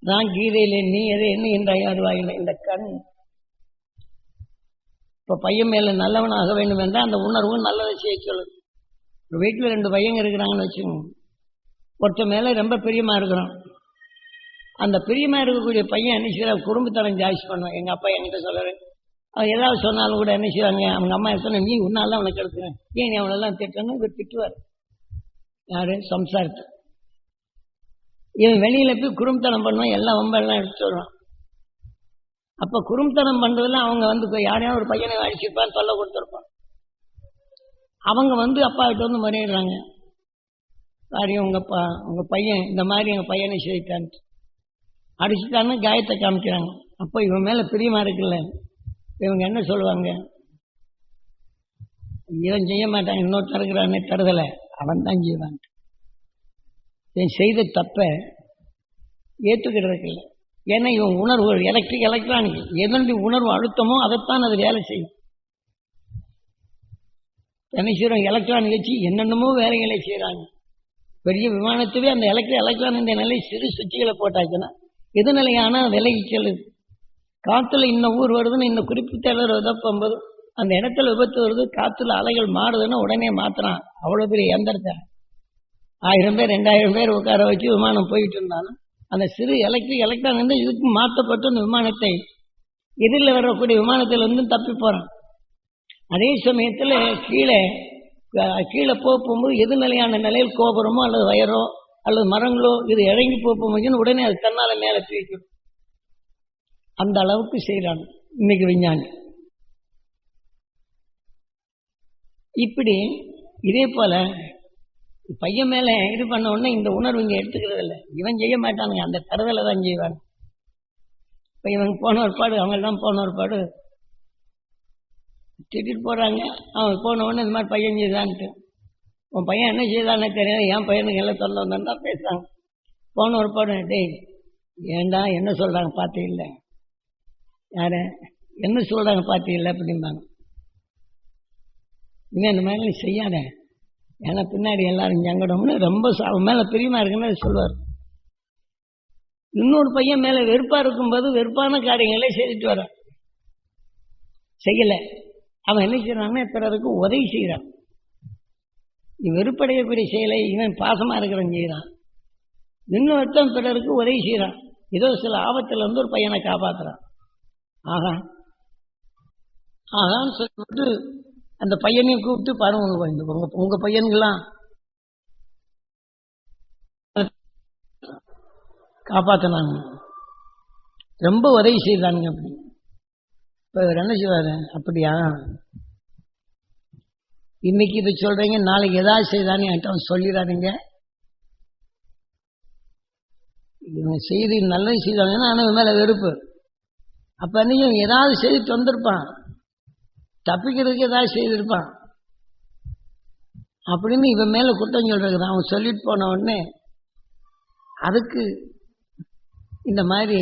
நான் கீதையிலே நீ எதை எண்ணுகின்றாய் அதுவாகின்ற இந்த கண். இப்ப பையன் மேல நல்லவனாக வேண்டும் என்றால் அந்த உணர்வு நல்லதை செய்ய சொல்லுது. ஒரு வீட்டில் ரெண்டு பையங்க இருக்கிறாங்கன்னு வச்சுக்கோங்க. ஒருத்தன் மேல ரொம்ப பிரியமா இருக்கிறான். அந்த பிரியமா இருக்கக்கூடிய பையன் என்ன செய்யற குடும்பத்தனம் ஜாஸ்தி பண்ணுவான். எங்க அப்பா என்கிட்ட சொல்றாரு அவன் ஏதாவது சொன்னாலும் கூட என்ன செய்வாங்க? அவங்க அம்மா சொன்ன நீ உன்னால அவனை கெடுத்துறேன் ஏன் நீ அவனெல்லாம் திட்டணும் இவர் திட்டுவார். யாரு? சம்சாரத்தை. இவன் வெளியில போய் குறும்பத்தனம் பண்ணுவான் எல்லாம் வம்பெல்லாம் எடுத்து சொல்றான் அப்ப குறும்பத்தனம் பண்றதுல அவங்க வந்து இப்ப யாரையாவது ஒரு பையனை அழிச்சிருப்பான் தொல்லை கொடுத்துருப்பான். அவங்க வந்து அப்பா கிட்ட வந்து முறையிடுறாங்க. சாரி உங்க அப்பா உங்க பையன் இந்த மாதிரி எங்க பையனை செய்தான்ட்டு அடிச்சுட்டான்னு காயத்தை காமிக்கிறாங்க. அப்போ இவன் மேல பிரியமா இருக்குல்ல? இவங்க என்ன சொல்லுவாங்க? இவன் செய்ய மாட்டான் இன்னொருத்தர் இருக்கிறானே தருதலை. அவன் தான் செய்வான்ட்டு இவன் செய்த தப்ப ஏற்றுக்கிறதுக்கு இல்லை ஏன்னா இவன் உணர்வு எலக்ட்ரிக் எலக்ட்ரானிக் எதனுடைய உணர்வு அழுத்தமோ அதைத்தான் அது வேலை செய்யும். என்ன எலக்ட்ரானிக் வச்சு என்னென்னமோ வேலைகளை செய்கிறாங்க பெரிய விமானத்துவே அந்த எலக்ட்ரிக் எலக்ட்ரான் இந்த நிலை சிறு சுவிட்சுகளை போட்டாச்சுன்னா எது நிலையான விலகி செல்லுது காற்றுல இந்த ஊர் வருதுன்னு இந்த குறிப்பிட்ட அளவு விதப்பம்போது அந்த இடத்துல விபத்து வருது காற்றுல அலைகள் மாறுதுன்னு உடனே மாத்துறான். அவ்வளோ பெரிய எந்திரத்தை ஆயிரம் பேர் ரெண்டாயிரம் பேர் உட்கார வச்சு விமானம் போயிட்டு இருந்தாலும் அந்த சிறு எலக்ட்ரிக் எலக்ட்ரான் வந்து இதுக்கு மாற்றப்பட்டு அந்த விமானத்தை எதிரில் வரக்கூடிய விமானத்தில் வந்து தப்பி போகிறான் அதே சமயத்தில் கீழே கீழே போக போகும்போது எது நிலையான நிலையில் கோபுரமோ அல்லது வயரோ அல்லது மரங்களோ இது இறங்கி போகும்போதுன்னு உடனே அது தன்னால் மேலே தூக்கிடும் அந்த அளவுக்கு செய்கிறான் இன்னைக்கு விஞ்ஞானி. இப்படி இதே போல பையன் மேல இது பண்ண உடனே இந்த உணர்வு இங்க எடுத்துக்கிறது இல்லை. இவன் செய்ய மாட்டானுங்க. அந்த கருதலை தான் செய்வான். இப்ப இவன் போன ஒரு பாடு அவங்கெல்லாம் போன ஒரு பாடு திட்டிட்டு போறாங்க. அவன் போன உடனே இந்த மாதிரி பையன் செய்தான்ட்டு உன் பையன் என்ன செய்தானே தெரியாது என் பையனுக்கு எல்லாம் சொல்ல வந்தான் தான் பேசுறாங்க போன ஒரு பாடு டேய் ஏண்டா என்ன சொல்றாங்க பார்த்து இல்லை. யாரு? என்ன சொல்றாங்க பார்த்து இல்லை அப்படிம்பாங்க. இவன் இந்த மாதிரி நீ செய்யாத. ஏன்னா பின்னாடி எல்லாரும் சங்கடம்னு ரொம்ப அவன் மேல பிரியமா இருக்குன்னு சொல்லுவார். இன்னொரு பையன் மேல வெறுப்பா இருக்கும்போது வெறுப்பான காரியங்களை செய்துட்டு வர செய்யல. அவன் என்ன செய்யறான்னா பிறருக்கு உதவி செய்யறான் நீ வெறுப்படையக்கூடிய செயலை இவன் பாசமா இருக்கிறவன் செய்யறான் இன்னொருத்தன் பிறருக்கு உதவி செய்யறான் ஏதோ சில ஆபத்துல இருந்து ஒரு பையனை காப்பாத்துறான். ஆகா ஆகான்னு சொல்லிட்டு அந்த பையனையும் கூப்பிட்டு பாருங்க உங்க பையன் உங்க உங்க பையனுங்களாம் காப்பாத்தினாங்க. ரொம்ப உதவி செய்தானுங்க அப்படி. இப்ப இவர் என்ன செய்வாரு? அப்படியா? இன்னைக்கு இது சொல்றீங்க நாளைக்கு ஏதாவது செய்தானே என்கிட்ட அவன் சொல்லிடாதீங்க. இவங்க செய்தி நல்லது செய்தாங்கன்னா ஆனால் இவன் மேல வெறுப்பு. அப்ப நீங்க ஏதாவது செய்தி தந்திருப்பான் தப்பிக்கிறதுக்கு ஏதாவது செய்திருப்பான். அப்படின்னு இவன் மேல குற்றம் சொல்றது அவன் சொல்லிட்டு போன உடனே அதுக்கு இந்த மாதிரி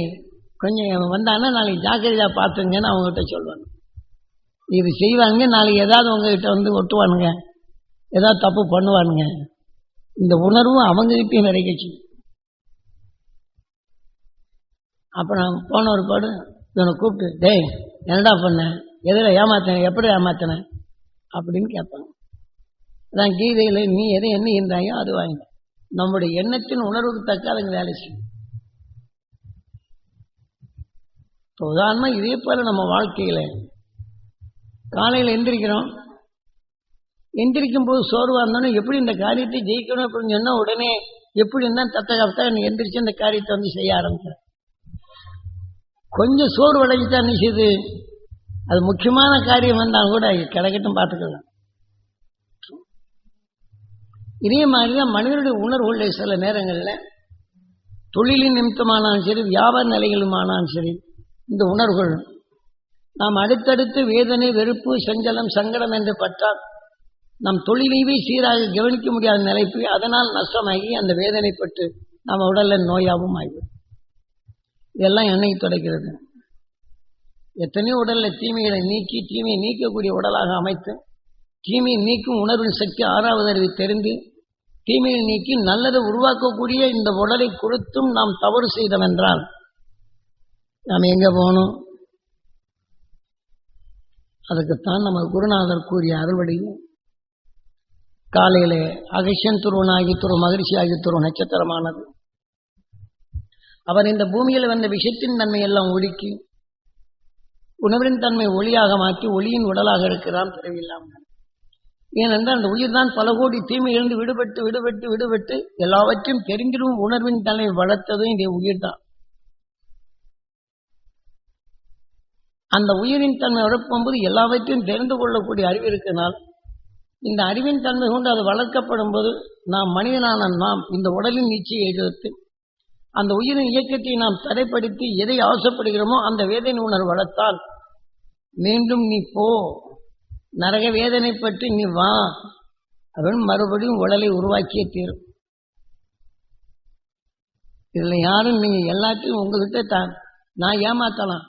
கொஞ்சம் இவன் நாளைக்கு ஜாக்கிரதையா பார்த்துங்கன்னு அவங்ககிட்ட சொல்லுவாங்க. இது செய்வாங்க நாளைக்கு ஏதாவது உங்ககிட்ட வந்து ஒட்டுவானுங்க. ஏதாவது தப்பு பண்ணுவானுங்க. இந்த உணர்வும் அவங்ககிட்டையும் நிறைக்கச்சு அப்புறம் போன ஒரு பாடு இவனை கூப்பிட்டு டேய் என்னடா பண்ண? எதில் ஏமாத்தின எப்படி ஏமாத்தின? அப்படின்னு கேட்பாங்க. அதான் கீதையில் நீ எதை எண்ணுகின்றாயோ அது வாங்க நம்முடைய எண்ணத்தின் உணர்வுக்கு தக்க அதுங்க வேலை செய்யும். இப்போ உதாரணமாக இதே போல நம்ம வாழ்க்கையில் காலையில் எந்திரிக்கிறோம். எந்திரிக்கும் போது சோர்வாக இருந்தோன்னா எப்படி இந்த காரியத்தை ஜெயிக்கணும்? அப்படின்னு சொன்னால் உடனே எப்படி இருந்தால் தத்த காப்பா நீ எந்திரிச்சு இந்த காரியத்தை வந்து செய்ய ஆரம்பிக்கிற கொஞ்சம் சோர்வு அடைஞ்சிட்டா நிச்சயது அது முக்கியமான காரியம் வந்தாலும் கூட கிடைக்கட்டும் பார்த்துக்கலாம். இதே மாதிரிதான் மனிதனுடைய உணர்வுள்ள சில நேரங்களில் தொழிலின் நிமித்தமானாலும் சரி வியாபார நிலைகளுமானாலும் சரி இந்த உணர்வுகள். நாம் அடுத்தடுத்து வேதனை வெறுப்பு செஞ்சலம் சங்கடம் என்று பட்டால் நம் தொழிலையே சீராக கவனிக்க முடியாத நிலைப்பு அதனால் நஷ்டமாகி அந்த வேதனைப்பட்டு நம்ம உடலில் நோயாகவும் ஆகிவிடும். இதெல்லாம் எண்ணெய் துடைக்கிறது? எத்தனையோ உடல்ல தீமைகளை நீக்கி தீமையை நீக்கக்கூடிய உடலாக அமைத்து தீமையை நீக்கும் உணர்வின் சக்தி ஆறாவது அறிவு தெரிந்து தீமையை நீக்கி நல்லதை உருவாக்கக்கூடிய இந்த உடலை கொடுத்தும் நாம் தவறு செய்தவென்றால் நாம் எங்க போகணும்? அதுக்குத்தான் நம்ம குருநாதர் கூறிய அறுவடையும் காலையில் அகஷன் துருவன் ஆகி துரு மகிழ்ச்சி ஆகிய துரு நட்சத்திரமானது. அவர் இந்த பூமியில் வந்த விஷத்தின் நன்மை எல்லாம் ஒடுக்கி உணவின் தன்மை ஒளியாக மாற்றி ஒளியின் உடலாக இருக்கிறான் பிறவில்லாமல் ஏனென்றால் அந்த உயிர் தான் பல கோடி தீமையிலிருந்து விடுபட்டு விடுபட்டு விடுபட்டு எல்லாவற்றையும் தெரிந்திடும் உணர்வின் தன்மை வளர்த்ததும் இந்த உயிர் தான். அந்த உயிரின் தன்மை வளர்க்கும்போது எல்லாவற்றையும் தெரிந்து கொள்ளக்கூடிய அறிவு இருக்கனால் இந்த அறிவின் தன்மை கொண்டு அது வளர்க்கப்படும் போது நாம் மனிதனான நாம் இந்த உடலின் நீச்சியை எழுத்து அந்த உயிரின் இயக்கத்தை நாம் தடைப்படுத்தி எதை ஆசைப்படுகிறோமோ அந்த வேதனை உணர்வு வளர்த்தால் மீண்டும் நீ போ. நரக வேதனை பற்றி நீ வா. அப்படின்னு மறுபடியும் உடலை உருவாக்கியே தீரும். இதுல யாரும் நீங்க எல்லாத்தையும் உங்ககிட்ட தான் நான் ஏமாத்தலாம்.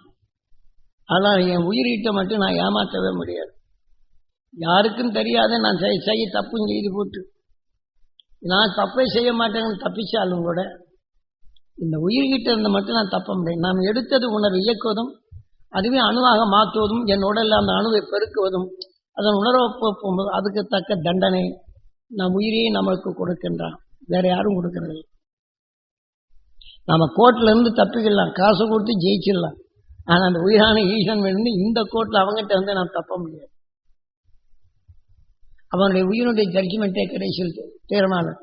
ஆனால் என் உயிரிட்ட மட்டும் நான் ஏமாற்றவே முடியாது. யாருக்கும் தெரியாத நான் செய் செய்ய தப்பும் செய்து போட்டு. நான் தப்பே செய்ய மாட்டேங்கன்னு தப்பிச்சாலும் கூட இந்த உயிர்கிட்ட இருந்து மட்டும் நான் தப்ப முடியும். நாம் எடுத்தது உணர்வு இயக்குவதும் அதுவே அணுவாக மாற்றுவதும் என் உடலில் அந்த அணுவை பெருக்குவதும் அதன் உணர்வை போகும்போது அதுக்கு தக்க தண்டனை நம் உயிரையே நம்மளுக்கு கொடுக்கின்றான். வேற யாரும் கொடுக்கறதில்லை. நம்ம கோர்ட்ல இருந்து தப்பிக்கலாம். காசு கொடுத்து ஜெயிச்சிடலாம். ஆனா அந்த உயிரான ஈசன் வந்து இந்த கோர்ட்ல அவங்ககிட்ட வந்து நான் தப்ப முடியாது. அவனுடைய உயிரினுடைய ஜட்ஜ்மெண்ட்டே கடைசியில் தீர்மானம்.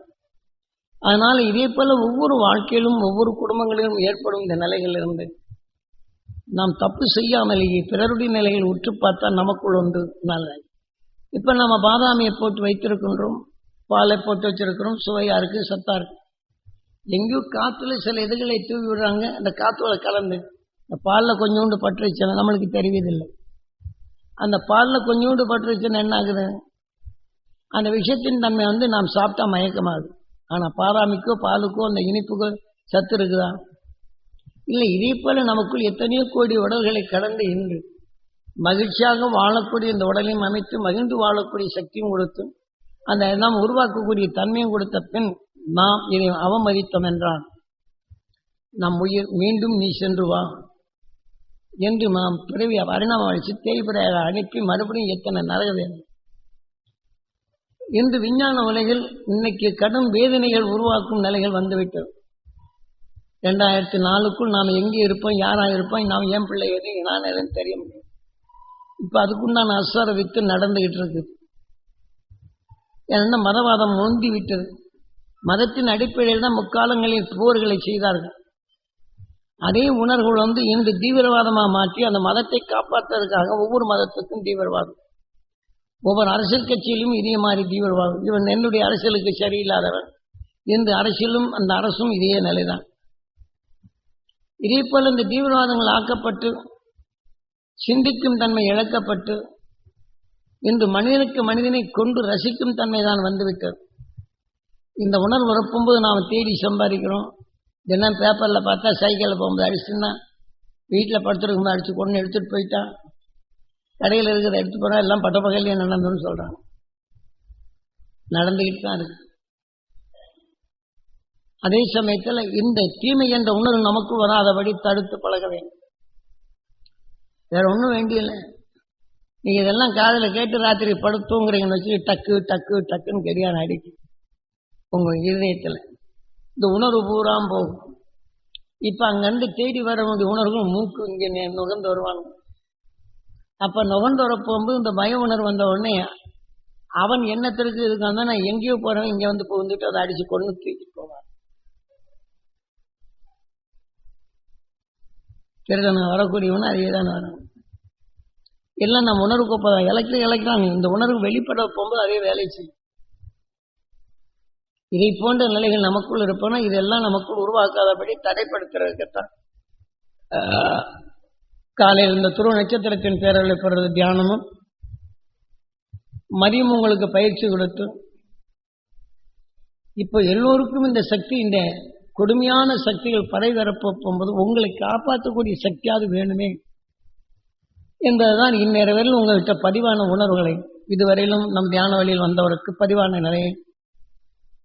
அதனால இதே போல ஒவ்வொரு வாழ்க்கையிலும் ஒவ்வொரு குடும்பங்களிலும் ஏற்படும் இந்த நிலைகளிலிருந்து நாம் தப்பு செய்யாமலேயே பிறருடைய நிலையில் உற்று பார்த்தா நமக்குள் ஒன்று நல்ல இப்ப நம்ம பாதாமியை போட்டு வைத்திருக்கின்றோம் பாலை போட்டு வச்சிருக்கிறோம் சுவையா இருக்கு சத்தா இருக்கு. எங்கேயோ காத்துல சில இதுகளை தூவி விடுறாங்க அந்த காத்துல கலந்து. இந்த பாலில் கொஞ்சோண்டு பற்று வச்சுன்னா நம்மளுக்கு தெரிவதில்லை. அந்த பாலில் கொஞ்சோண்டு பற்று வச்சுன்னா என்ன ஆகுது? அந்த விஷயத்தின் தன்மை வந்து நாம் சாப்பிட்டா மயக்கமாகுது. ஆனா பாதாமிக்கோ பாலுக்கோ அந்த இனிப்புக்கோ சத்து இருக்குதா? இல்லை இதே போல நமக்குள் எத்தனையோ கோடி உடல்களை கடந்து இன்று மகிழ்ச்சியாக வாழக்கூடிய இந்த உடலையும் அமைத்து மகிழ்ந்து வாழக்கூடிய சக்தியும் கொடுத்து அந்த நாம் உருவாக்கக்கூடிய தன்மையும் கொடுத்த பின் நாம் இதை அவமதித்தோம் என்றால் நம் உயிர் மீண்டும் நீ சென்று வா என்று நாம் பிறவி பரிணாம வளர்ச்சி தேய்பிரையாக அனுப்பி மறுபடியும் எத்தனை நரக வேண்டும் இன்று விஞ்ஞான உலகில் இன்னைக்கு கடும் வேதனைகள் உருவாக்கும் நிலைகள் வந்துவிட்டது. ரெண்டாயிரத்தி நாலுக்குள் நாம் எங்கே இருப்போம் யாராக இருப்போம் நாம் ஏன் பிள்ளை எது நான் எதுன்னு தெரிய முடியும் இப்போ அதுக்குண்டான அஸ்வர வித்து நடந்துகிட்டு இருக்கு ஏன்னா மதவாதம் முந்தி விட்டது. மதத்தின் அடிப்படையில் தான் முக்காலங்களில் போர்களை செய்தார்கள். அதே உணர்வுகள் வந்து இன்று தீவிரவாதமாக மாற்றி அந்த மதத்தை காப்பாற்றுவதற்காக ஒவ்வொரு மதத்துக்கும் தீவிரவாதம். ஒவ்வொரு அரசியல் கட்சியிலும் இதே மாதிரி தீவிரவாதம் இவன் என்னுடைய அரசியலுக்கு சரியில்லாதவன். இந்த அரசியலும் அந்த அரசும் இதே நிலைதான். இதே போல் இந்த தீவிரவாதங்கள் ஆக்கப்பட்டு சிந்திக்கும் தன்மை இழக்கப்பட்டு இன்று மனிதனுக்கு மனிதனை கொண்டு ரசிக்கும் தன்மை தான் வந்துவிட்டது. இந்த உணர்வு வரப்பும்போது நாம் தேடி சம்பாதிக்கிறோம். தினம் பேப்பரில் பார்த்தா சைக்கிளில் போகும்போது அடிச்சுன்னா வீட்டில் படுத்துருக்கும்போது அடிச்சு கொண்டு எடுத்துகிட்டு போயிட்டான் கடையில் இருக்கிறத எடுத்து போனால் எல்லாம் பட்ட பகல்லையே நடந்ததுன்னு சொல்கிறாங்க நடந்துக்கிட்டு தான் இருக்கு. அதே சமயத்தில் இந்த தீமை என்ற உணர்வு நமக்கு வராதபடி தடுத்து பழக வேண்டும். வேற ஒன்றும் வேண்டியில்லை நீங்கள் இதெல்லாம் காதில் கேட்டு ராத்திரி படுத்துங்கிறீங்கன்னு வச்சு டக்கு டக்கு டக்குன்னு கெடியான அடிக்கு. உங்கள் இருதயத்தில். இந்த உணர்வு பூராம் போகும். இப்போ அங்கிருந்து தேடி வர வேண்டிய உணர்வுகள் மூக்கு இங்கே நுகர்ந்து வருவானுங்க. அப்ப நுகர்ந்து போகும்போது இந்த பய உணர்வு வந்த உடனே அவன் எண்ணத்திற்கு இருக்கான் நான் எங்கேயோ போறவன் இங்க வந்து புகுந்துட்டு அதை அடிச்சு கொண்டு தூக்கிட்டு போவான். திருடன வரக்கூடியவன் அதே தான் வரும் எல்லாம் நம்ம உணர்வு கோப்பதா இலக்கு இலக்கிறாங்க இந்த உணர்வு வெளிப்பட போகும்போது அதே வேலை செய்யும். இதை போன்ற நிலைகள் நமக்குள் இருப்போம்னா இதெல்லாம் நமக்குள் உருவாக்காதபடி தடைப்படுத்துறதுக்குத்தான் ஆஹ், காலையில் இந்த துருவ நட்சத்திரத்தின் பேரலை பெறுறது தியானமும். மதியம் உங்களுக்கு பயிற்சி கொடுத்து இப்போ எல்லோருக்கும் இந்த சக்தி இந்த கொடுமையான சக்திகள் படைவரப்ப போகும்போது உங்களை காப்பாற்றக்கூடிய சக்தியாவது வேணுமே என்பதுதான் இந்நேரவரையில் உங்கள்கிட்ட பதிவான உணர்வுகளை. இதுவரையிலும் நம் தியான வழியில் வந்தவருக்கு பதிவான நிலையை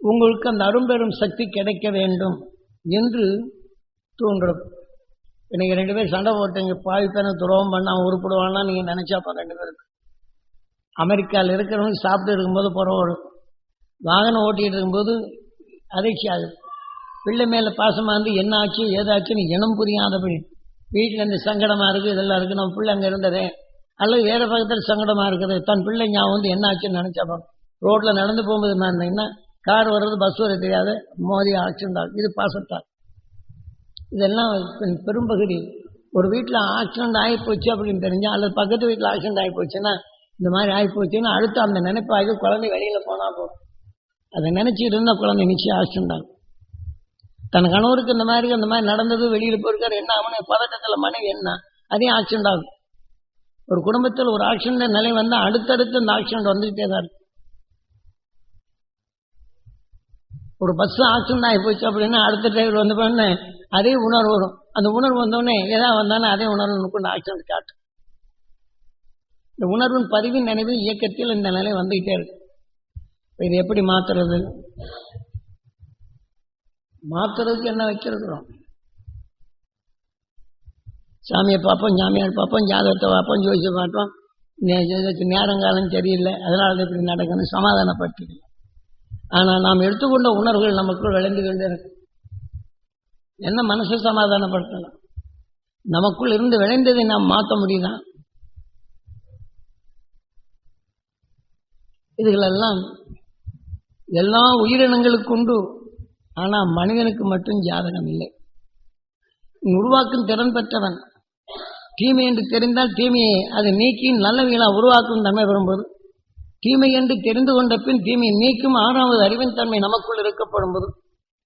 உங்களுக்கு அந்த அரும்பெரும் சக்தி கிடைக்க வேண்டும் என்று தோன்றும். இன்னைக்கு ரெண்டு பேரும் சண்டை போட்டீங்க பாவி துரோகம் பண்ண அவன் உருப்படுவான்னா நீங்க நினைச்சாப்பா ரெண்டு பேருக்கு அமெரிக்காவில் இருக்கிறவங்க சாப்பிட்டு இருக்கும்போது புறவோடு வாகனம் ஓட்டிட்டு இருக்கும்போது அதிர்ச்சி ஆகுது. பிள்ளை மேல பாசமா இருந்து என்ன ஆச்சு ஏதாச்சுன்னு இனம் புரியாதபடி வீட்டில் இருந்து சங்கடமா இருக்கு இதெல்லாம் இருக்கு. நம்ம பிள்ளை அங்க இருந்ததே. அல்லது வேற பக்கத்தில் சங்கடமா இருக்குது. தன் பிள்ளை ஞாபகம் வந்து என்ன ஆச்சுன்னு நினைச்சாப்பா ரோட்ல நடந்து போகும்போது நான் இருந்தீங்கன்னா கார் வர்றது பஸ் வர தெரியாது. மோதி ஆக்சிடென்ட் ஆகும் இது பாசத்தால். இதெல்லாம் பெரும்பகுதி. ஒரு வீட்டில் ஆக்சிடென்ட் ஆகி போச்சு அப்படின்னு தெரிஞ்சால் அல்லது பக்கத்து வீட்டில் ஆக்சிடென்ட் ஆகி போச்சுன்னா இந்த மாதிரி ஆகி போச்சுன்னா அடுத்து அந்த நினைப்பாகி குழந்தை வெளியில் போனால் போதும். அதை நினச்சி இருந்தால் குழந்தை நிச்சயம் ஆக்சிடென்ட் ஆகும். தன் கணவருக்கு இந்த மாதிரி அந்த மாதிரி நடந்தது வெளியில் போயிருக்காரு என்ன ஆகணும் பதட்டத்தில் மனைவி என்ன அதே ஆக்சிடென்ட் ஆகும். ஒரு குடும்பத்தில் ஒரு ஆக்சிடென்ட் நிலை வந்தால் அடுத்தடுத்து அந்த ஆக்சிடென்ட் வந்துகிட்டே தான் இருக்கும் ஒரு பஸ் ஆக்சிடென்ட் ஆகி போச்சு அப்படின்னா அடுத்த டிரைவர் வந்த உடனே அதே உணர்வு வரும். அந்த உணர்வு வந்தோடனே எதா வந்தாலும் அதே உணர்வு கொண்டு ஆக்சிடென்ட் காட்டும். இந்த உணர்வின் பதிவின் நினைவு இயக்கத்தில் இந்த நிலை வந்துகிட்டே இருக்கு. இது எப்படி மாத்துறது? மாத்துறதுக்கு என்ன வச்சிருக்கிறோம் சாமியை பார்ப்போம் சாமியார் பார்ப்போம் ஜாதகத்தை பார்ப்போம் ஜோசியை பார்ப்போம். நேரம் இதுக்கு நேரங்காலம் சரியில்லை அதனால இப்படி நடக்கணும் சமாதானப்படுத்திக்கலாம் ஆனால் நாம் எடுத்துக்கொண்ட உணர்வுகள் நமக்குள் விளைந்து கொண்டே என்ன மனசை சமாதானப்படுத்தலாம்? நமக்குள் இருந்து விளைந்ததை நாம் மாற்ற முடியுதான் இதுகளெல்லாம் எல்லா உயிரினங்களுக்கு உண்டு. ஆனால் மனிதனுக்கு மட்டும் ஜாதகம் இல்லை. நீ உருவாக்கும் திறன் பெற்றவன். தீமை என்று தெரிந்தால் தீமையை அதை நீக்கி நல்லவைகளாக உருவாக்கும் தன்மை வரும்போது தீமை என்று தெரிந்து கொண்ட பின் தீமையை நீக்கும் ஆறாவது அறிவின் தன்மை நமக்குள் இருக்கப்படும் போது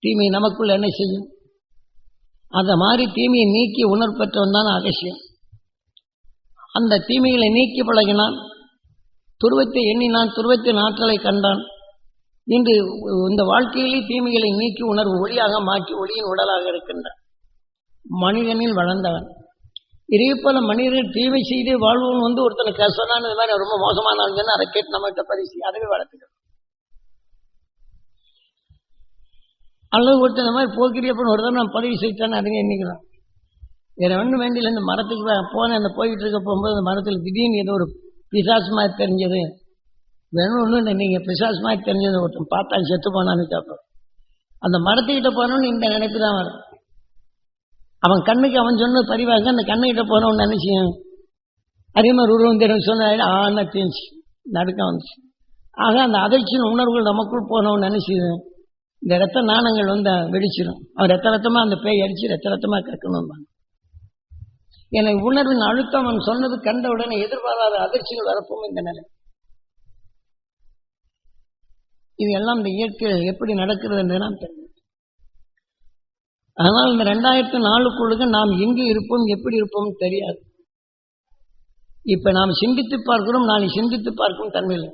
தீமை நமக்குள் என்ன செய்யும்? அந்த மாதிரி தீமையை நீக்கி உணர்பெற்றவன் தான் அகசியம். அந்த தீமைகளை நீக்கி பழகினான். துருவத்தை எண்ணினான். துருவத்தின் ஆற்றலை கண்டான். இன்று இந்த வாழ்க்கையிலே தீமைகளை நீக்கி உணர்வு ஒளியாக மாற்றி ஒளியின் உடலாக இருக்கின்றான். மனிதனில் வளர்ந்தவன். இதே போல மனிதர்கள் தீமை செய்து வாழ்வோம் வந்து ஒருத்தனுக்கு கஷ்டம் இது மாதிரி ரொம்ப மோசமான ஆள் அதை கேட்டு நம்மகிட்ட பரிசு அதுவே வளர்த்துக்கணும் அல்லது ஒருத்தன் இந்த மாதிரி போக்கிரி அப்படின்னு ஒரு தடவை நான் பதிவு செய்தானே அதுங்க எண்ணிக்கலாம். வேற ஒன்றும் வேண்டியில்லை இந்த மரத்துக்கு போனேன் அந்த போயிட்டு இருக்க போகும்போது அந்த மரத்தில் திடீர்னு ஏதோ ஒரு பிசாசு மாதிரி தெரிஞ்சது. வேணும் ஒன்றும் இல்லை. நீங்கள் பிசாசு மாதிரி தெரிஞ்சது ஒருத்தன் பார்த்தா செத்து போனான்னு கேட்போம். அந்த மரத்துக்கிட்ட போனோன்னு இந்த நினைப்பு தான் வரும். அவன் கண்ணுக்கு அவன் சொன்னது பதிவாக அந்த கண்ணுக்கிட்ட போனவன் நினைச்சியும் அதே மாதிரி உருவம் தெரியும் சொன்ன ஆனா தெரிஞ்சு? நடுக்க வந்துச்சு. ஆக அந்த அதிர்ச்சியின் உணர்வுகள் நமக்குள் போனவன் நினைச்சு இந்த ரத்த நாணங்கள் வந்து வெடிச்சிடும் அவன் ரத்த ரத்தமா அந்த பேய் அடிச்சு ரத்த ரத்தமா கற்கணும் எனக்கு உணர்வின் அழுத்தம் அவன் சொன்னது கண்ட உடனே எதிர்பாராத அதிர்ச்சிகள் வரப்போம் இந்த நிலை. இது எல்லாம் இந்த இயற்கை எப்படி நடக்கிறது என்று நாம் தெரியும். அதனால் இந்த ரெண்டாயிரத்தி நாலுக்குள்ளுக்கு நாம் எங்கு இருப்போம் எப்படி இருப்போம் தெரியாது. இப்ப நாம் சிந்தித்து பார்க்கிறோம் நாளை சிந்தித்து பார்க்கும் தன்மையில்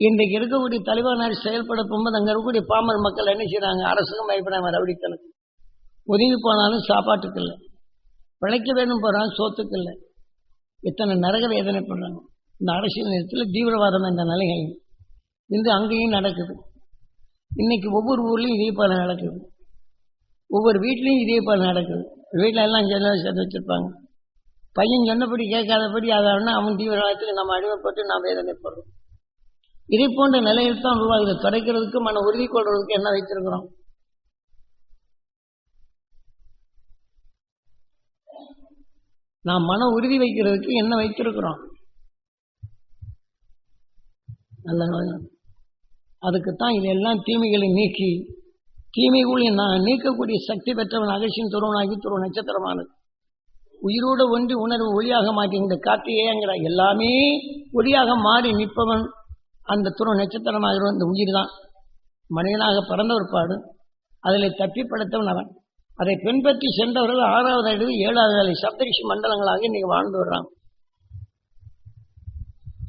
இன்றைக்கு இருக்கக்கூடிய தலைவனார் செயல்பட போகும்போது அங்க இருக்கக்கூடிய பாமர் மக்கள் என்ன செய்யறாங்க அரசுக்கும் பயப்படாம தனக்கு ஒதுங்கி போனாலும் சாப்பாட்டுக்கு இல்லை. பிழைக்க வேணும் போறாங்க சோத்துக்கு இல்லை. இத்தனை நரக வேதனைப்படுறாங்க. இந்த அரசியல் நேரத்தில் தீவிரவாதம் என்ற நிலைகள் இன்று அங்கேயும் நடக்குது. இன்னைக்கு ஒவ்வொரு ஊர்லேயும் இதே போல நடக்குது. ஒவ்வொரு வீட்லேயும் இதே போல நடக்குது. வீட்டில் எல்லாம் சேர்ந்து சேர்த்து வச்சிருப்பாங்க. பையன் சொன்னபடி கேட்காதபடி அதை அவன் தீவிரவாதத்துக்கு நம்ம அடிமைப்பட்டு நாம் வேதனைப்படுறோம் இதே போன்ற நிலையில் தான் உருவாகுது. துடைக்கிறதுக்கு மன உறுதி கொள்றதுக்கு என்ன வைத்திருக்கிறோம்? நாம் மன உறுதி வைக்கிறதுக்கு என்ன வைத்திருக்கிறோம்? நல்ல நோயம். அதுக்குத்தான் இதெல்லாம் தீமைகளை நீக்கி தீமைகளை நான் நீக்கக்கூடிய சக்தி பெற்றவன் அகசியின் துருவனாகி துருவ நட்சத்திரமானது. உயிரோடு ஒன்றி உணர்வு ஒளியாக மாற்றி இந்த கார்த்திகேயங்கிற எல்லாமே ஒளியாக மாறி நிற்பவன் அந்த துருவ நட்சத்திரமாக அந்த உயிர் தான் மனிதனாக பிறந்த ஒரு பாடு. அதில் தப்பி அவன். அதை பின்பற்றி சென்றவர்கள் ஆறாவது அறிவு ஏழாவது அலை சப்தரிஷி மண்டலங்களாக இன்னைக்கு வாழ்ந்து வர்றாங்க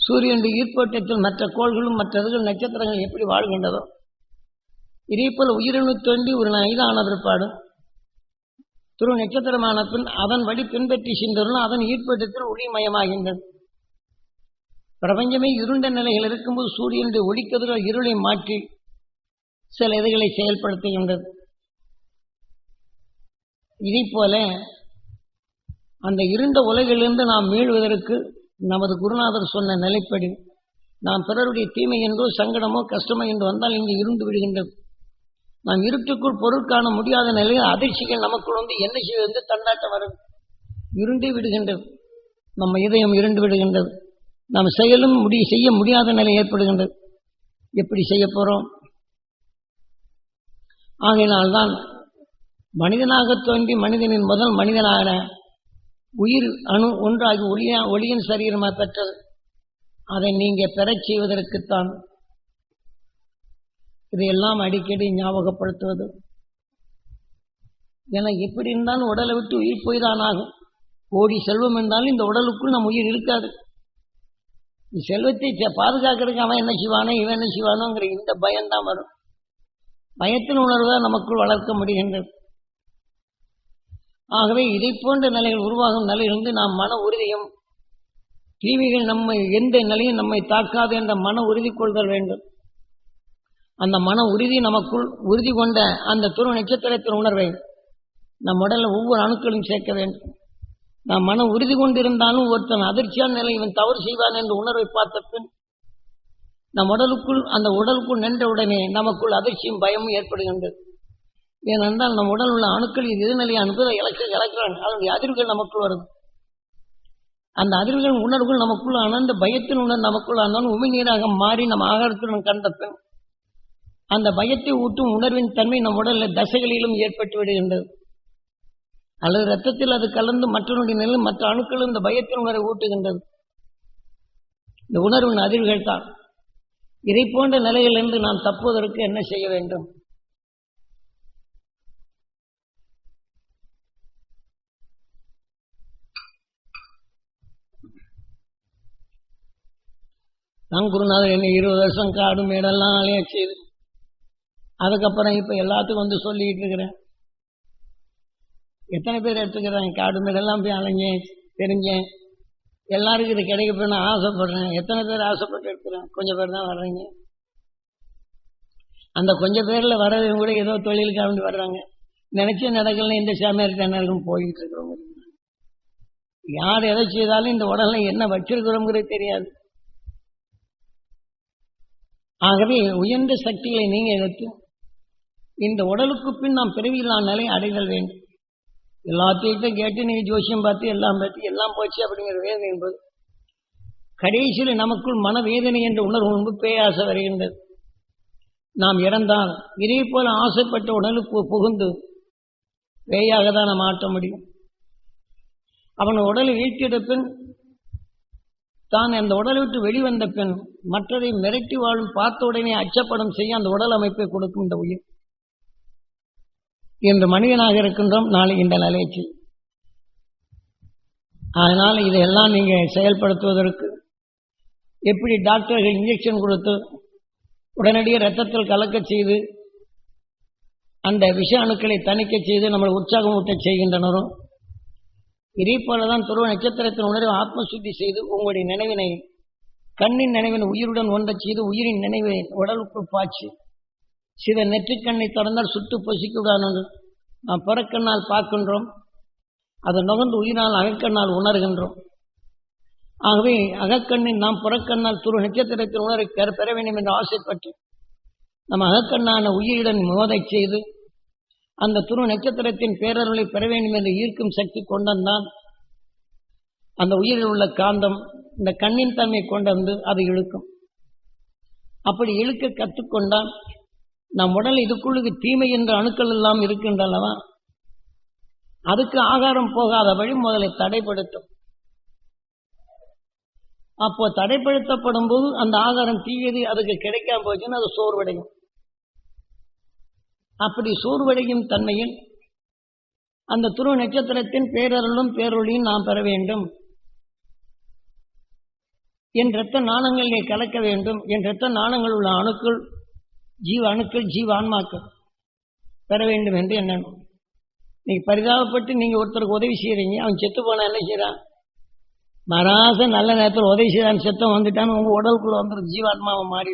சூரியனுடைய ஈர்ப்போட்டத்தில் மற்ற கோள்களும் மற்றதுகள் நட்சத்திரங்கள் எப்படி வாழ்கின்றதோ. இதே போல் உயிரணு தோண்டி ஒரு ஐதானதற்பாடும் பிற்பாடு. துரு நட்சத்திரமான பின் அதன் வழி பின்பற்றி சென்றவர்கள் அதன் ஈர்ப்பட்டத்தில் ஒளிமயமாகின்றது. பிரபஞ்சமே இருண்ட நிலையில் இருக்கும்போது சூரியனுடைய ஒளிக்கதிர்கள் இருளை மாற்றி சில இதுகளை செயல்படுத்துகின்றது. இதை போல அந்த இருண்ட உலகிலிருந்து நாம் மீள்வதற்கு நமது குருநாதர் சொன்ன நிலைப்படி நாம் பிறருடைய தீமை என்றோ சங்கடமோ கஷ்டமோ என்று வந்தால் இங்கு இருந்து விடுகின்றது. நாம் இருட்டுக்குள் பொருள் காண முடியாத நிலையில் அதிர்ச்சிகள் நமக்குள் வந்து என்ன செய்வது? தண்டாட்டம் வரும். இருண்டே விடுகின்றது. நம்ம இதயம் இருண்டு விடுகின்றது. நாம் செயலும் முடி செய்ய முடியாத நிலை ஏற்படுகின்றது. எப்படி செய்ய போறோம்? ஆகையினால்தான் மனிதனாக தோன்றி மனிதனின் முதல் மனிதனாக உயிர் அணு ஒன்றாகி ஒளியா ஒளியின் சரீரமாக பெற்றது. அதை நீங்க பெறச் செய்வதற்குத்தான் இதையெல்லாம் அடிக்கடி ஞாபகப்படுத்துவது. ஏன்னா எப்படி இருந்தாலும் உடலை விட்டு உயிர் போய்தான் ஆகும். கோடி செல்வம் இருந்தாலும் இந்த உடலுக்குள் நம்ம உயிர் இருக்காது. செல்வத்தை பாதுகாக்கிறதுக்கு அவன் என்ன செய்வானோ இவன் என்ன செய்வானோங்கிற இந்த பயம்தான் வரும். பயத்தின் உணர்வை நமக்குள் வளர்க்க முடிகின்றது. ஆகவே இதை போன்ற நிலைகள் உருவாகும் நிலையிலிருந்து நாம் மன உறுதியும் தீமைகள் நம்மை எந்த நிலையும் நம்மை தாக்காது என்ற மன உறுதி கொள்தல் வேண்டும். அந்த மன உறுதி நமக்குள் உறுதி கொண்ட அந்த துருவ நட்சத்திரத்தின் உணர்வை நம் உடல்ல ஒவ்வொரு அணுக்களும் சேர்க்க வேண்டும். நாம் மன உறுதி கொண்டிருந்தாலும் ஒருத்தன் அதிர்ச்சியான நிலை இவன் தவறு செய்வான் என்ற உணர்வை பார்த்த பின் நம் உடலுக்குள் அந்த உடலுக்குள் நின்ற உடனே நமக்குள் அதிர்ச்சியும் பயமும் ஏற்படுகின்றது. ஏனென்றால் நம் உடல் உள்ள அணுக்களின் எதிர்நிலையை அனுப்பதை இலக்கு இழக்கிறான் அதனுடைய அதிர்வுகள் நமக்குள் வருது. அந்த அதிர்வுகள் உணர்வுகள் நமக்குள் ஆனந்த பயத்தின் உணர்வு நமக்குள் ஆனாலும் நீராக மாறி நம் ஆகாரத்துடன் கண்ட பின் அந்த பயத்தை ஊட்டும் உணர்வின் தன்மை நம் உடலில் தசைகளிலும் ஏற்பட்டு விடுகின்றது. அல்லது ரத்தத்தில் அது கலந்து மற்றவனுடைய நிலை மற்ற அணுக்களும் இந்த பயத்தின் உணர்வை ஊட்டுகின்றது. இந்த உணர்வின் அதிர்வுகள் தான். இதை போன்ற நிலையிலிருந்து நாம் தப்புவதற்கு என்ன செய்ய வேண்டும்? நான் குருநாதர் என்ன இருபது வருஷம் காடு மேடெல்லாம் அலையாச்சு அதுக்கப்புறம் இப்போ எல்லாத்துக்கும் வந்து சொல்லிட்டு இருக்கிறேன். எத்தனை பேர் எடுத்துக்கிறேன் காடு மேடெல்லாம் போய் அலைஞ்சேன் தெரிஞ்சேன். எல்லாருக்கும் இது கிடைக்க போய் நான் ஆசைப்படுறேன். எத்தனை பேர் ஆசைப்பட்டு எடுக்கிறேன் கொஞ்சம் பேர் தான் வர்றீங்க. அந்த கொஞ்சம் பேரில் வர்றவங்க கூட ஏதோ தொழிலுக்காக வேண்டி வர்றாங்க. நினச்சி நடக்கலன்னு இந்த சாமியார் திணறுக்கும் போயிட்டு இருக்கிறவங்க யார் எதை செய்தாலும் இந்த உடல்ல என்ன வச்சிருக்கிறோங்கிறது தெரியாது. ஆகவே உயர்ந்த சக்திகளை நீங்க எடுத்து இந்த உடலுக்கு பின் நாம் பிறவியில்லாத நிலை அடைதல் வேண்டும். எல்லாத்தையும் கேட்டு நீங்க ஜோசியம் பார்த்து எல்லாம் பார்த்து எல்லாம் போச்சு அப்படிங்கிற வேதனை என்பது கடைசியில் நமக்குள் மனவேதனை என்ற உணர்வு முன்பு பேயாசை வருகின்றது. நாம் இறந்தால் இதே போல ஆசைப்பட்ட உடலுக்கு புகுந்து பேயாக தான் நாம் ஆட்ட முடியும். அவன் உடலை வீழ்த்திட பின் தான் அந்த உடலை விட்டு வெளிவந்த பின் மற்றதை மிரட்டி வாழும் பார்த்த உடனே அச்சப்படம் செய்ய அந்த உடல் அமைப்பை கொடுக்கும் இந்த உயிர். இன்று மனிதனாக இருக்கின்றோம் நாளை இந்த நிலையத்தில். அதனால் இதையெல்லாம் நீங்க செயல்படுத்துவதற்கு எப்படி டாக்டர்கள் இன்ஜெக்ஷன் கொடுத்து உடனடியே ரத்தத்தில் கலக்க செய்து அந்த விஷ அணுக்களை தணிக்க செய்து நம்மளை உற்சாகம் ஊட்ட செய்கின்றனரும் இதே போலதான் துருவ நட்சத்திரத்தின் உணர்வு ஆத்மசுத்தி செய்து உங்களுடைய நினைவினை கண்ணின் நினைவினை உயிருடன் ஒன்றச் செய்து உயிரின் நினைவை உடலுக்குள் பாய்ச்சி. சில நெற்றிக்கண்ணை திறந்தால் சுட்டு பொசிக்கூடாது நாம் பிறக்கண்ணால் பார்க்கின்றோம். அதை நுகர்ந்து உயிரால் அகக்கண்ணால் உணர்கின்றோம். ஆகவே அகக்கண்ணின் நாம் புறக்கண்ணால் துரு நட்சத்திரத்தின் உணரை பெற பெற வேண்டும் என்று ஆசைப்பட்டு நம்ம அகக்கண்ணான உயிருடன் மோதை செய்து அந்த துரு நட்சத்திரத்தின் பேரர்களை பெற வேண்டும் என்று ஈர்க்கும் சக்தி கொண்டந்தான். அந்த உயிரில் உள்ள காந்தம் இந்த கண்ணின் தன்மை கொண்டு வந்து அதை இழுக்கும். அப்படி இழுக்க கற்றுக்கொண்டால் நம் உடல் இதுக்குள்ளுக்கு தீமை என்ற அணுக்கள் எல்லாம் இருக்கின்றனவா? அதுக்கு ஆகாரம் போகாத வழி முதலை தடைப்படுத்தும். அப்போ தடைப்படுத்தப்படும் போது அந்த ஆகாரம் தீயது அதுக்கு கிடைக்காம போச்சுன்னா அது சோர்வடையும். அப்படி சோர்வடையும் தன்மையில் அந்த துரு நட்சத்திரத்தின் பேரருளும் பேரொழியும் நாம் பெற வேண்டும். என் ரத்த நாணங்களிலே கலக்க வேண்டும். என் ரத்த நாணங்கள் உள்ள அணுக்கள் ஜீவ அணுக்கள் ஜீவான்மாக்கள் பெற வேண்டும் என்று எண்ணணும். நீங்க பரிதாபப்பட்டு நீங்க ஒருத்தருக்கு உதவி செய்யறீங்க அவன் செத்து போனா என்ன செய்யறான் மராச நல்ல நேரத்தில் உதவி செய்தான் செத்தம் வந்துட்டான்னு உங்க உடலுக்குள்ள வந்துடும் ஜீவாத்மாவை மாறி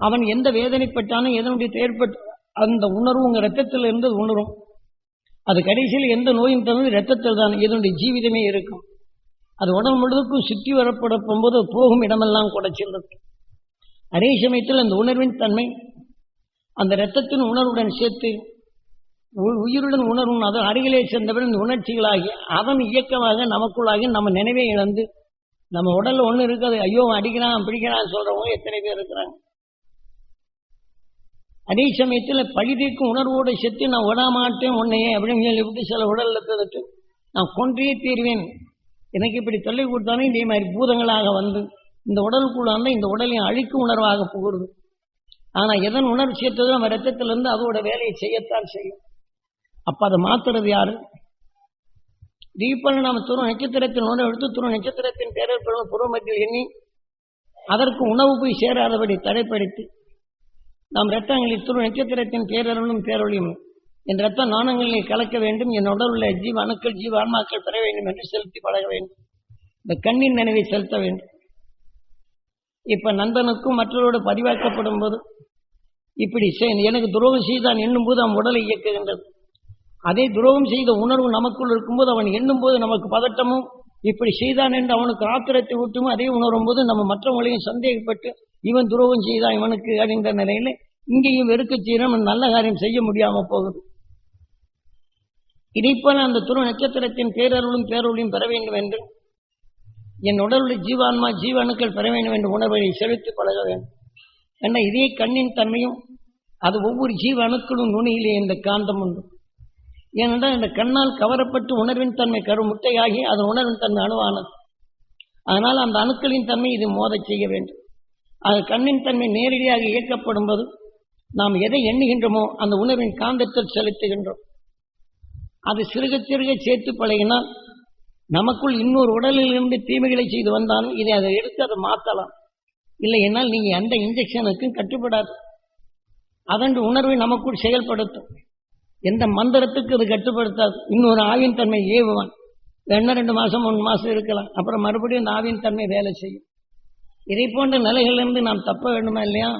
அவன் எந்த வேதனைப்பட்டாலும் எதனுடைய ஏற்பட்டு அந்த உணர்வு உங்க ரத்தத்தில் இருந்து உணரும். அது கடைசியில் எந்த நோயும் தந்து ரத்தத்தில் தான் இதனுடைய ஜீவிதமே இருக்கும். அது உடல் முழுவதுக்கும் சுற்றி வரப்பட போகும்போது போகும் இடமெல்லாம் கூட செல்லும் அதே சமயத்தில் அந்த உணர்வின் தன்மை அந்த இரத்தத்தின் உணர்வுடன் சேர்த்து உ- உயிருடன் உணர்வும் அது அருகிலே சேர்ந்தவன் இந்த உணர்ச்சிகளாகி அவன் இயக்கமாக நமக்குள்ளாகி நம்ம நினைவே இழந்து நம்ம உடல்ல ஒண்ணு இருக்காது ஐயோ அடிக்கிறான் பிடிக்கிறான் சொல்றவங்க எத்தனை பேர் இருக்கிறாங்க. அதே சமயத்தில் பழிதீர்க்கும் உணர்வோடு செத்து நான் விடமாட்டேன் உன்னையே அப்படின்னு சொல்லிவிட்டு சில உடல்ல தடுத்து நான் கொன்றே தீர்வேன். எனக்கு இப்படி தொல்லை கொடுத்தானே இதே மாதிரி பூதங்களாக வந்து இந்த உடலுக்குள்ள இந்த உடலின் அழிக்கும் உணர்வாக புகுறது. ஆனால் எதன் உணர்வு சேர்த்ததோ நம்ம ரத்தத்திலிருந்து அதோட வேலையை செய்யத்தான் செய்யும். அப்போ அதை மாத்துறது யாரு? தீபன நாம துரு நட்சத்திரத்தின் உணவு எடுத்து துரு நட்சத்திரத்தின் பேரர் பெறும் புறமத்தில் எண்ணி அதற்கு உணவு போய் சேராதபடி தடைப்படுத்தி நாம் இரத்தங்களில் துரு நட்சத்திரத்தின் பேரருளும் பேரொழியும். என் ரத்த நாணங்களை கலக்க வேண்டும் என் உடலுள்ள ஜீவ அணுக்கள் ஜீவ ஆன்மாக்கள் பெற வேண்டும் என்று செலுத்தி பழக வேண்டும். இந்த கண்ணின் நினைவை செலுத்த வேண்டும். இப்ப நண்பனுக்கும் மற்றவரோடு பதிவாக்கப்படும் போது இப்படி செய்- எனக்கு துரோகம் செய்தான் எண்ணும் போது அவன் உடலை இயக்குகின்றது. அதே துரோகம் செய்த உணர்வு நமக்குள் இருக்கும்போது அவன் எண்ணும் போது நமக்கு பதட்டமும் இப்படி செய்தான் என்று அவனுக்கு ஆத்திரத்தை ஊட்டும் அதே உணரும் போது நம்ம மற்றவங்களையும் சந்தேகப்பட்டு இவன் துரோகம் செய்தான் இவனுக்கு அப்படிங்கிற நிலையில இங்கேயும் வெறுக்க செய்யணும் நல்ல காரியம் செய்ய முடியாம போகுது. இதைப்போல அந்த துரு நட்சத்திரத்தின் பேரருளும் பேரொழியும் பெற வேண்டும் என்று என் உடலுடைய ஜீவான்மா ஜீவாணுக்கள் பெற வேண்டும் என்ற உணர்வை செலுத்தி பழக வேண்டும். ஏன்னா இதே கண்ணின் தன்மையும் அது ஒவ்வொரு ஜீவ அணுக்களும் நுனியிலே இந்த காந்தம் உண்டு. ஏனென்றால் இந்த கண்ணால் கவரப்பட்டு உணர்வின் தன்மை கரு முட்டையாகி அது உணர்வின் தன்மை அணுவானது. அதனால் அந்த அணுக்களின் தன்மை இது மோதச் செய்ய வேண்டும். அது கண்ணின் தன்மை நேரடியாக இயக்கப்படும் போது நாம் எதை எண்ணுகின்றோமோ அந்த உணர்வின் காந்தத்தில் செலுத்துகின்றோம். அது சிறுக சிறுக சேர்த்து பழகினால் நமக்குள் இன்னொரு உடலிலிருந்து தீமைகளை செய்து வந்தாலும் இதை அதை எடுத்து அதை மாற்றலாம். இல்லை என்னால் நீங்க எந்த இன்ஜெக்ஷனுக்கும் கட்டுப்படாது. அதன் உணர்வை நமக்குள் செயல்படுத்தும். எந்த மந்திரத்துக்கு அது கட்டுப்படுத்தாது. இன்னொரு ஆவின் தன்மை ஏவுவான். ரெண்டு ரெண்டு மாசம் மூணு மாசம் இருக்கலாம். அப்புறம் மறுபடியும் அந்த ஆவின் தன்மை வேலை செய்யும். இதை போன்ற நிலைகளிலிருந்து நாம் தப்ப வேண்டுமா இல்லையா?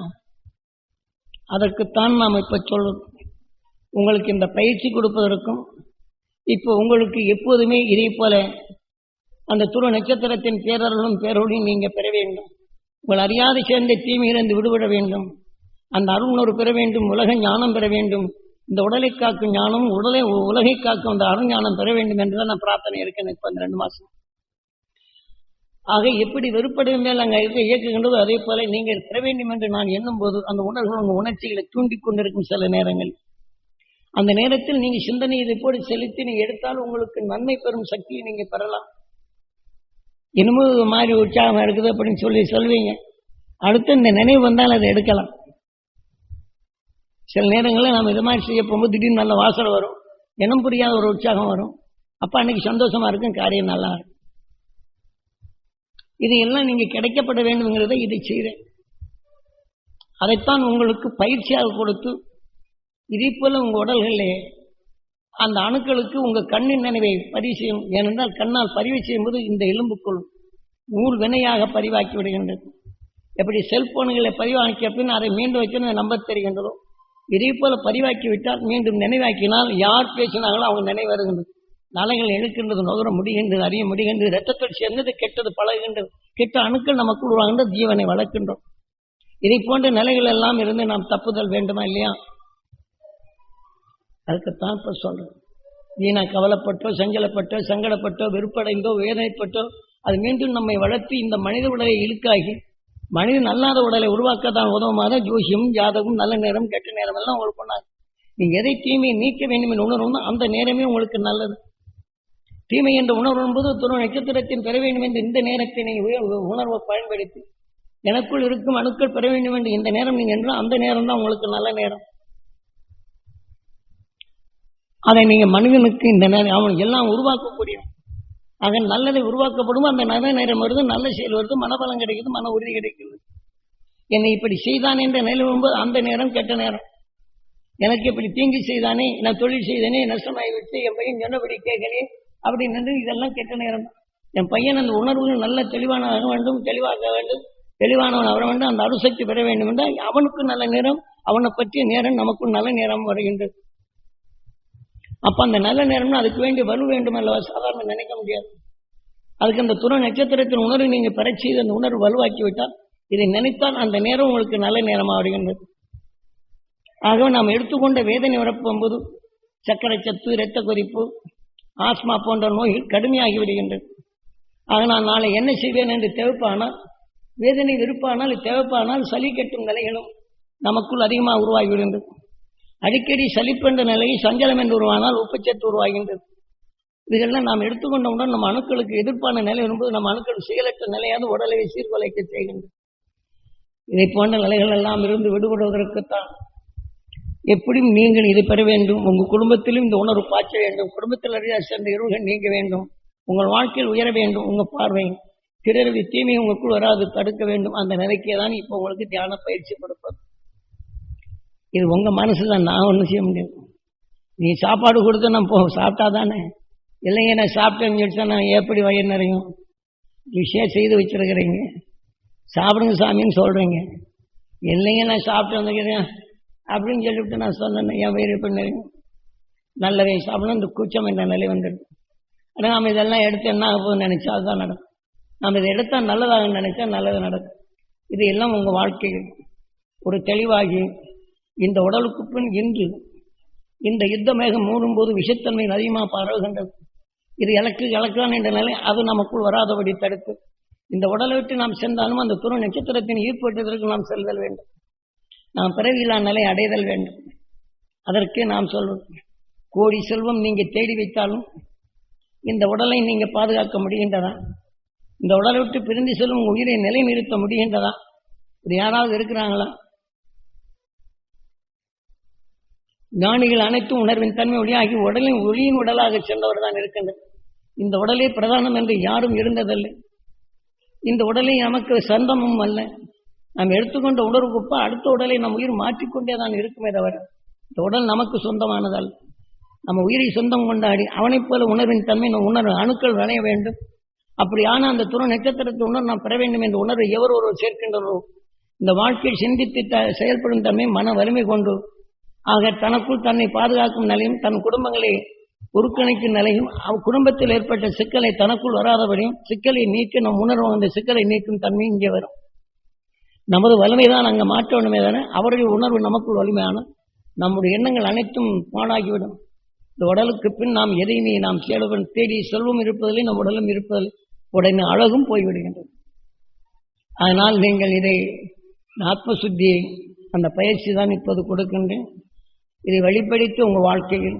அதற்குத்தான் நாம் இப்ப சொல்லுவோம் உங்களுக்கு இந்த பயிற்சி கொடுப்பதற்கும் இப்போ உங்களுக்கு எப்போதுமே இதே போல அந்த துரு நட்சத்திரத்தின் பேரர்களும் பேரொழியும் நீங்க பெற வேண்டும். உங்கள் அறியாத சேர்ந்த தீமையிலிருந்து விடுபட வேண்டும். அந்த அருணர் பெற வேண்டும் உலக ஞானம் பெற வேண்டும். இந்த உடலை காக்கும் ஞானம் உடலை உலகை காக்கும் அந்த அருஞானம் பெற வேண்டும் என்றுதான் நான் பிரார்த்தனை இருக்கேன் இப்போ இந்த ரெண்டு மாசம். ஆக எப்படி வெறுப்படைய மேல் அங்கே இருக்க இயக்குகின்றதோ அதே போல நீங்கள் பெற வேண்டும் என்று நான் எண்ணும் போது அந்த உணர்வு உங்கள் உணர்ச்சிகளை தூண்டிக் கொண்டிருக்கும் சில நேரங்கள். அந்த நேரத்தில் நீங்க சிந்தனை இதை போல செலுத்தி நீங்கள் எடுத்தால் உங்களுக்கு நன்மை பெறும் சக்தியை நீங்க பெறலாம். என்னமோ மாதிரி உற்சாகம் இருக்குது அப்படின்னு சொல்லி சொல்வீங்க. அடுத்து இந்த நினைவு வந்தால் அதை எடுக்கலாம். சில நேரங்களில் நாம் இது மாதிரி செய்ய போகும்போது திடீர்னு நல்ல வாசல் வரும். இனம் புரியாத ஒரு உற்சாகம் வரும். அப்போ அன்னைக்கு சந்தோஷமா இருக்கும் காரியம் நல்லா இருக்கும். இது எல்லாம் நீங்க கிடைக்கப்பட வேண்டும்ங்கிறத இதை செய்கிறேன். அதைத்தான் உங்களுக்கு பயிற்சியாக கொடுத்து இதே போல உங்க உடல்களிலே அந்த அணுக்களுக்கு உங்க கண்ணின் நினைவை பதிவு செய்யும். ஏனென்றால் கண்ணால் பதிவு செய்யும்போது இந்த எலும்புக்குள் நூல் வினையாக பதிவாக்கி விடுகின்றது. எப்படி செல்போன்களை பதிவாக்கிய பின் அதை மீண்டும் வைக்கணும் நம்பர் தெரிகின்றதோ இதே போல பதிவாக்கி விட்டால் மீண்டும் நினைவாக்கினால் யார் பேசினாங்களோ அவங்க நினைவு வருகின்றது. நலைகள் எழுக்கின்றது நுகர முடிகின்றது அறிய முடிகின்றது ரத்தத்தில் சேர்ந்தது கெட்டது பழகின்றது கெட்ட அணுக்கள் நமக்கு உருவாகின்ற ஜீவனை வளர்க்கின்றோம். இதை போன்ற நிலைகள் எல்லாம் இருந்து நாம் தப்புதல் வேண்டுமா இல்லையா? அதுக்குத்தான் இப்ப சொல்றேன் வீணா கவலைப்பட்டோ சஞ்சலப்பட்டோ சங்கடப்பட்டோ வெறுப்படைந்தோ வேதனைப்பட்டோ அது மீண்டும் நம்மை வளர்த்து இந்த மனித உடலை இழுக்காகி மனிதன் அல்லாத உடலை உருவாக்கத்தான் உதவுமாத ஜோசியம் ஜாதகம் நல்ல நேரம் கெட்ட நேரம் எல்லாம் உங்களுக்கு பண்ணாங்க நீங்க எதை தீமையை நீக்க வேண்டும் என்று உணர்வுன்னா அந்த நேரமே உங்களுக்கு நல்லது. தீமை என்ற உணர்வு போது துணை நட்சத்திரத்தின் பெற வேண்டும் என்று இந்த நேரத்தை உணர்வை பயன்படுத்தி எனக்குள் இருக்கும் அணுக்கள் பெற வேண்டும் என்று இந்த நேரம் நீங்க என்றால் அந்த நேரம் தான் உங்களுக்கு நல்ல நேரம். அதை நீங்க மனிதனுக்கு இந்த நேரம் அவன் எல்லாம் உருவாக்கக்கூடிய ஆக நல்லதை உருவாக்கப்படும் அந்த நல்ல நேரம் வருது நல்ல செயல் வருது மனபலம் கிடைக்குது மன உறுதி கிடைக்குது என்னை இப்படி செய்தான் என்ற நிலவும்போது அந்த நேரம் கெட்ட நேரம். எனக்கு இப்படி தீங்கு செய்தானே நான் தொழில் செய்தானே நஷ்டமாகி விட்டு என் பையன் சொன்னபடி கேட்கலையே அப்படின்னு இதெல்லாம் கெட்ட நேரம். என் பையன் அந்த உணர்வுகள் நல்ல தெளிவானதாக வேண்டும் தெளிவாக வேண்டும் தெளிவானவன் அவரை வேண்டும் அந்த அருசக்தி பெற வேண்டும் என்றால் அவனுக்கு நல்ல நேரம் அவனை பற்றிய நேரம் நமக்கும் நல்ல நேரம் வருகின்றது. அப்ப அந்த நல்ல நேரம்னா அதுக்கு வேண்டிய வலு வேண்டும் அல்லவா சாதாரண நினைக்க முடியாது. அதுக்கு அந்த துணை நட்சத்திரத்தின் உணர்வு நீங்க பெற அந்த உணர்வு வலுவாக்கி விட்டால் இதை நினைத்தால் அந்த நேரம் உங்களுக்கு நல்ல நேரமாக வருகின்றது. ஆகவே நாம் எடுத்துக்கொண்ட வேதனை வரப்போகும்போது சக்கரை சத்து இரத்த கொதிப்பு ஆஸ்மா போன்ற நோய்கள் கடுமையாகி விடுகின்றது ஆக நான் நாளை என்ன செய்வேன் என்று தேவைப்பானால் வேதனை விருப்பானால் தேவைப்பானால் சளி கட்டும் நிலைகளும் நமக்குள் அதிகமாக உருவாகி விடுகின்றது அடிக்கடி சளிப்பென்ற நிலையில் சஞ்சலம் என்று உருவானால் உப்புச்சத்து உருவாகின்றது. இதெல்லாம் நாம் எடுத்துக்கொண்டவுடன் நம்ம அணுக்களுக்கு எதிர்ப்பான நிலை வரும்போது நம்ம அணுக்கள் செயலற்ற நிலையாவது உடலை சீர்குலைக்க செய்கின்றது. இதை போன்ற நிலைகள் எல்லாம் இருந்து விடுபடுவதற்குத்தான் எப்படியும் நீங்கள் இதை பெற வேண்டும். உங்கள் குடும்பத்திலும் இந்த உணர்வு பாய்ச்ச வேண்டும். குடும்பத்தில் அறியா சேர்ந்த இருள்கள் நீங்க வேண்டும். உங்கள் வாழ்க்கையில் உயர வேண்டும். உங்கள் பார்வை பிறரது தீமையை உங்களுக்குள் வராது. தடுக்க வேண்டும். அந்த நிலைக்கே தான் இப்போ உங்களுக்கு தியான பயிற்சி கொடுப்பது. இது உங்கள் மனசு தான். நான் ஒன்றும் செய்ய முடியாது. நீ சாப்பாடு கொடுத்து நான் போ சாப்பிட்டா தானே? இல்லைங்க நான் சாப்பிட்டேன்னு சொல்லிட்டு நான் எப்படி வயிறு நிறையும்? விஷயம் செய்து வச்சிருக்கிறீங்க. சாப்பிடுங்க சாமின்னு சொல்கிறீங்க இல்லைங்க நான் சாப்பிட்டு வந்துக்கிறேன் அப்படின்னு சொல்லிவிட்டு நான் சொன்னேன் என் வயிறு எப்படி நல்லவை சாப்பிடணும் இந்த கூச்சம் என்ற நிலை வந்துடுது ஆனால் நாம் இதெல்லாம் எடுத்து என்ன ஆக போகுதுன்னு அதுதான் நடக்கும். நாம் இதை எடுத்தால் நல்லதாக நினைச்சா நல்லது நடக்கும். இது எல்லாம் உங்கள் வாழ்க்கையில் ஒரு தெளிவாகி இந்த உடலுக்கு பின் இன்று இந்த யுத்த மேகம் மூடும்போது விஷத்தன்மை அதிகமாக பரவுகின்றது. இது எனக்கு இலக்கான என்ற நிலை அது நமக்குள் வராதபடி தடுத்து இந்த உடலை விட்டு நாம் சென்றாலும் அந்த துணை நட்சத்திரத்தின் ஈர்ப்பட்டதற்கு நாம் செல்தல் வேண்டும். நாம் பிறவியில்லா நிலை அடைதல் வேண்டும். அதற்கே நாம் சொல்வோம் கோடி செல்வம் நீங்க தேடி வைத்தாலும் இந்த உடலை நீங்க பாதுகாக்க முடிகின்றதா? இந்த உடலை விட்டு பிரிந்து செல்லும் உயிரை நிலைநிறுத்த முடிகின்றதா? இது யாராவது இருக்கிறாங்களா? ஞானிகள் அனைத்தும் உணர்வின் தன்மை ஒளியாகி உடலின் ஒளியின் உடலாக சென்றவர் தான் இருக்கின்றது இந்த உடலே பிரதானம் என்று யாரும் இருந்ததில்லை. இந்த உடலை நமக்கு சந்தமும் அல்ல. நாம் எடுத்துக்கொண்ட உணர்வுக்குப்ப அடுத்த உடலை நம் உயிர் மாற்றிக்கொண்டே தான் இருக்குமே தவிர இந்த உடல் நமக்கு சொந்தமானதால் நம்ம உயிரை சொந்தம் கொண்டாடி அவனைப் போல உணர்வின் தன்மை நம் உணர்வு அணுக்கள் விளைய வேண்டும். அப்படியான அந்த துணை நட்சத்திரத்தை உணர் நாம் பெற வேண்டும் என்ற உணர்வை எவர் ஒருவர் சேர்க்கின்றனோ இந்த வாழ்க்கையில் சிந்தித்து த- செயல்படும் தன்மை மன வலிமை கொண்டு ஆக தனக்குள் தன்னை பாதுகாக்கும் நிலையும் தன் குடும்பங்களை ஒருங்கிணைக்கும் நிலையும் குடும்பத்தில் ஏற்பட்ட சிக்கலை தனக்குள் வராதபடியும் சிக்கலை நீக்க நம் உணர்வு அந்த சிக்கலை நீக்கும் தன்மை இங்கே வரும். நமது வலிமை தான் அங்கே மாற்ற வேண்டுமே தானே அவருடைய உணர்வு நமக்குள் வலிமையான நம்முடைய எண்ணங்கள் அனைத்தும் பாழாகிவிடும். இந்த உடலுக்கு பின் நாம் எதையுமே நாம் கேளுவன் தேடி செல்வம் இருப்பதில்லை நம் உடலும் இருப்பதில்லை. உடனே அழகும் போய்விடுகின்றது. அதனால் நீங்கள் இதை ஆத்ம சுத்தி அந்த பயிற்சி தான் இப்போது கொடுக்கின்றேன். இதை வெளிப்படுத்தி உங்கள் வாழ்க்கையில்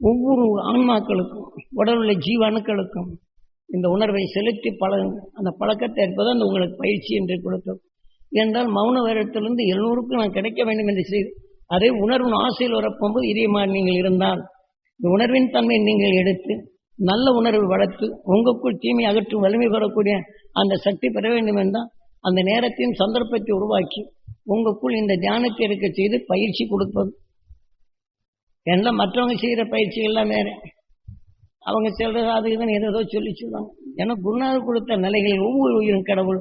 ஒவ்வொரு ஆன்மாக்களுக்கும் உடல் உள்ள ஜீவாணுக்களுக்கும் இந்த உணர்வை செலுத்தி பழகுங்க அந்த பழக்கத்தை ஏற்பது அந்த உங்களுக்கு பயிற்சி என்று கொடுத்தோம். என்றால் மௌன வைரத்திலிருந்து எழுநூறுக்கும் நான் கிடைக்க வேண்டும் என்று செய்து அதே உணர்வின் ஆசையில் வரப்போகும்போது இதயமாக நீங்கள் இருந்தால் இந்த உணர்வின் தன்மை நீங்கள் எடுத்து நல்ல உணர்வு வளர்த்து உங்களுக்குள் தீமை அகற்றும் வலிமை பெறக்கூடிய அந்த சக்தி பெற வேண்டும் என்றால் அந்த நேரத்தையும் சந்தர்ப்பத்தை உருவாக்கி உங்களுக்குள் இந்த தியானத்தை இருக்க செய்து பயிற்சி கொடுப்பது. என்ன மற்றவங்க செய்கிற பயிற்சிகள்லாம் வேற. அவங்க சொல்றது அது இதுன்னு ஏதோ சொல்லி சொல்லுவாங்க. ஏன்னா குருநாதர் கொடுத்த நிலைகளில் ஒவ்வொரு உயிரும் கடவுள்.